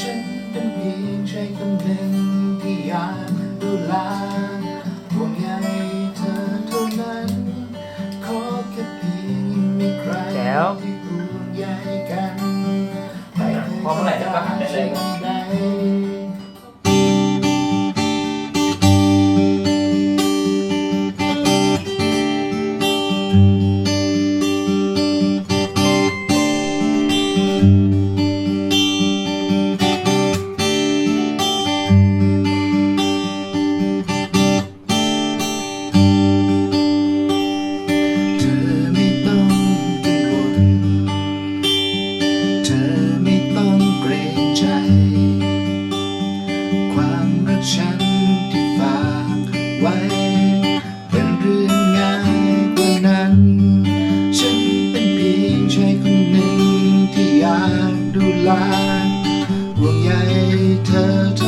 ฉันเป็นเพียงชายคนหนึ่งที่อยากดูแลห่วงใยเธอเท่านั้น ขอแค่เพียงยังมีใครแจ๋วที่ห่วงใยกัน ไม่เคยพร้อมเมื่อไหร่จะประกาศได้เลยสิ่งใด ว้ เป็นเรื่องง่ายกว่านั้น ฉันเป็นเพียงชายคนหนึ่งที่อยากดูแลห่วงใยเธอ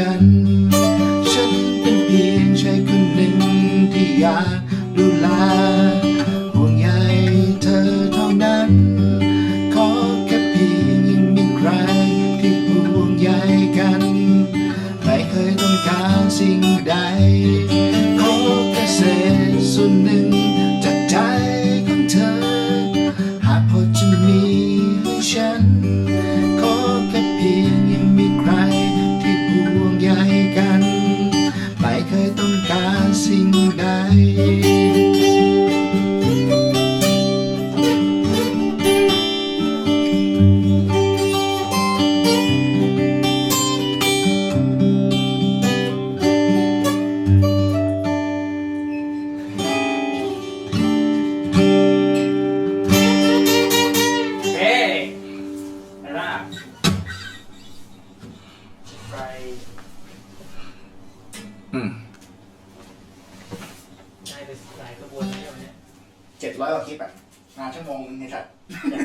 ฉัน ฉันเป็นเพียงชายคนหนึ่งที่อยากดูแลห่วงใยเธอเท่านั้น ขอแค่เพียงยังมีใครที่ห่วงใยกัน ไม่เคยต้องการสิ่งใด ขอแค่เศษส่วนหนึ่ง ไปอืมได้ไปหลายกระบวนการเนี่ยวันเนี้ยเจ็ดร้อยกว่าคลิปอะงานชั่วโมงนึงในสัตว์อยาก